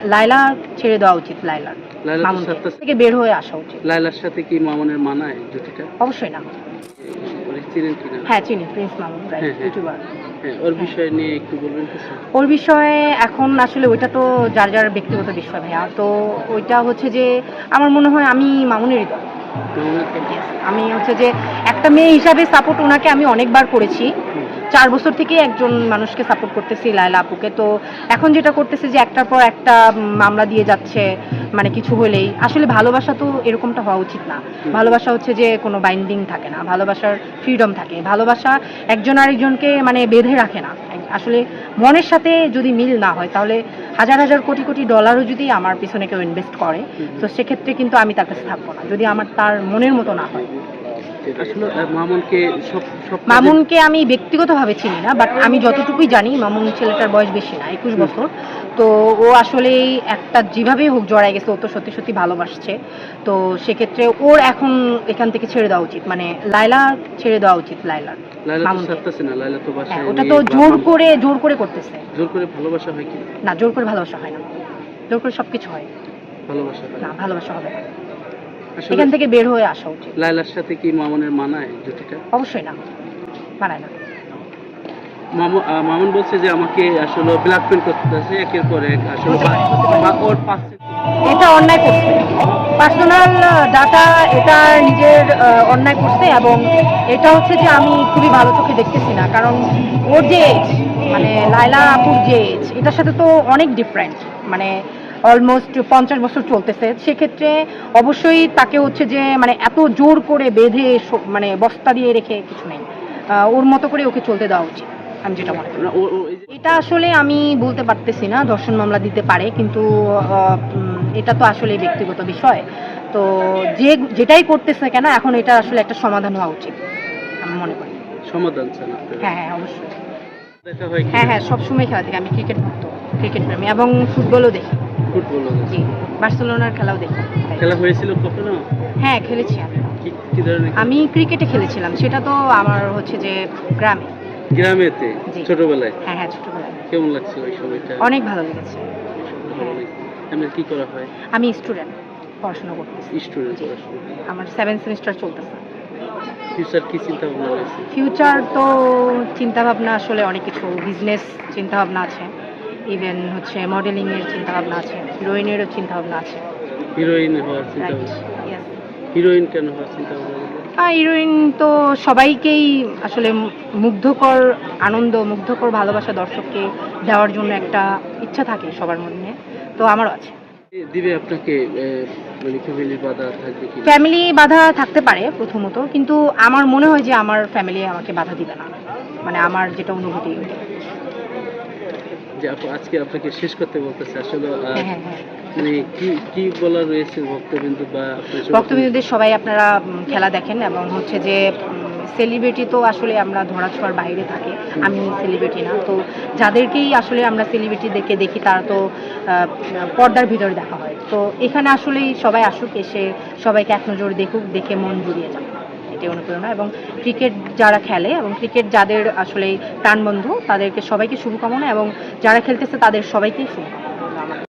লাইলা ছেড়ে দেওয়া উচিত লাইলার মামুনকে। থেকে বের হয়ে আসা উচিত। লায়লার সাথে কি মামুনের মানায় জুটিটা? অবশ্যই না। হ্যাঁ চিনি প্রিন্স মামুন হ্যাঁ, হ্যাঁ। ইউটিউবার। হ্যাঁ ওর বিষয়ে নিয়ে একটু বলবেন ওর বিষয়ে এখন আসলে ওইটা তো যার যার ব্যক্তিগত বিষয় ভাইয়া। তো ওইটা হচ্ছে যে আমার মনে হয় আমি মামুনেরই দল। মামুনের আমি হচ্ছে যে একটা মেয়ে হিসাবে সাপোর্ট ওনাকে আমি অনেকবার করেছি। চার বছর থেকে একজন মানুষকে সাপোর্ট করতেছি লায়লা আপুকে। তো এখন যেটা করতেছে যে একটার পর একটা মামলা দিয়ে যাচ্ছে মানে কিছু হলেই। আসলে ভালোবাসা তো এরকমটা হওয়া উচিত না। ভালোবাসা হচ্ছে যে কোনো বাইন্ডিং থাকে না। ভালোবাসার ফ্রিডম থাকে। ভালোবাসা একজন আরেকজনকে মানে বেঁধে রাখে না। আসলে মনের সাথে যদি মিল না হয় তাহলে হাজার হাজার কোটি কোটি ডলারও যদি আমার পিছনে কেউ ইনভেস্ট করে তো সেক্ষেত্রে কিন্তু আমি তার কাছে থাকব না যদি আমার তার মনের মতো না হয়। মামুনকে আমি ব্যক্তিগতভাবে চিনি না বাট আমি যতটুকুই জানি মামুন ছেলেটার বয়স বেশি না একুশ বছর। তো ও আসলেই একটা যেভাবেই হোক জড়াই গেছে ও তো সত্যি সত্যি ভালোবাসছে। তো সেক্ষেত্রে ওর এখন এখান থেকে ছেড়ে দেওয়া উচিত মানে লাইলা ছেড়ে দেওয়া উচিত লাইলার হ্যাঁ ওটা তো জোর করে জোর করে করতেছে। জোর করে ভালোবাসা হয় কি? না জোর করে ভালোবাসা হয় না। জোর করে সবকিছু হয়। ভালোবাসা না ভালোবাসা হবে না। এখান থেকে বের হয়ে আসা উচিত। লায়লার সাথে কি মামুনের মানায় জুটিটা? অবশ্যই না মানায় না। মামুন বলছে যে আমাকে আসলে ব্ল্যাকমেল করতেছে, একের পর এক আসলে ওর পাশে এটা অন্যায় করছে। পার্সোনাল ডাটা এটা নিজের অন্যায় করছে এবং এটা হচ্ছে যে আমি খুবই ভালো চোখে দেখতেছি না। কারণ ওর যে এজ মানে লাইলা আপুর যে এজ এটার সাথে তো অনেক ডিফারেন্ট মানে অলমোস্ট পঞ্চাশ বছর চলতেছে। সেক্ষেত্রে অবশ্যই তাকে হচ্ছে যে মানে এত জোর করে বেঁধে মানে বস্তা দিয়ে রেখে কিছু নেই। ওর মতো করে ওকে চলতে দেওয়া উচিত। আমি যেটা মনে করি। এটা আসলে আমি বলতে পারতেছি না ধর্ষণ মামলা দিতে পারে কিন্তু এটা তো আসলে ব্যক্তিগত বিষয়। তো যে যেটাই করতেছে কেন এখন এটা আসলে একটা সমাধান হওয়া উচিত আমি মনে করি। সমাধান হ্যাঁ হ্যাঁ অবশ্যই। হয় হ্যাঁ সবসময় খেলা দেখি আমি ক্রিকেট ভক্ত ক্রিকেট প্রেমী এবং ফুটবলও দেখি। জি বার্সেলোনার খেলাও দেখি। খেলা হয়েছিল কখনো? হ্যাঁ খেলেছি আমি। আমি ক্রিকেটে খেলেছিলাম সেটা তো আমার হচ্ছে যে গ্রামে। গ্রামেতে ছোটবেলায়? হ্যাঁ হ্যাঁ ছোটবেলায়। কেমন লাগছে ওই সময়টা? অনেক ভালো লেগেছে। ভালো কি করা হয়? আমি স্টুডেন্ট পড়াশোনা করতেছি। স্টুডেন্ট। আমার সেভেন সেমিস্টার চলতেছে। ফিউচার কি চিন্তা ভাবনা রয়েছে? ফিউচার তো চিন্তা ভাবনা আসলে অনেক কিছু। বিজনেস চিন্তা ভাবনা আছে। ইভেন হচ্ছে মডেলিং এর চিন্তা ভাবনা আছে। হিরোইনেরও চিন্তা ভাবনা আছে। হিরোইন হওয়ার চিন্তা ভাবনা হিরোইন কেন হওয়ার চিন্তা হিরোইন তো সবাইকেই আসলে মুগ্ধকর আনন্দ মুগ্ধকর ভালোবাসা দর্শককে দেওয়ার জন্য একটা ইচ্ছা থাকে সবার মধ্যে তো আমারও আছে। দিবে আপনাকে আহ, মানে বাধা থাকবে কি ফ্যামিলি বাধা থাকতে পারে প্রথমত কিন্তু আমার মনে হয় যে আমার ফ্যামিলি আমাকে বাধা দিবে না। মানে আমার যেটা অনুভূতি। যে আজকে আপনাকে শেষ করতে বলতেছে আসলে হ্যাঁ হ্যাঁ হ্যাঁ। মানে কি কি বলা রয়েছে ভক্তবিন্দু বা ভক্তবিন্দুদের সবাই আপনারা খেলা দেখেন এবং হচ্ছে যে সেলিব্রিটি তো আসলে আমরা ধরাছোঁয়ার বাইরে থাকে। আমি সেলিব্রিটি না। তো যাদেরকেই আসলে আমরা সেলিব্রিটিদেরকে দেখি তারা তো পর্দার ভিতরে দেখা হয়। তো এখানে আসলেই সবাই আসুক এসে সবাইকে এক নজর দেখুক দেখে মন জুড়িয়ে যাক। এটাই অনুপ্রেরণা। এবং ক্রিকেট যারা খেলে এবং ক্রিকেট যাদের আসলে প্রাণবন্ধু তাদেরকে সবাইকে শুভকামনা এবং যারা খেলতেছে তাদের সবাইকেই শুভকামনা।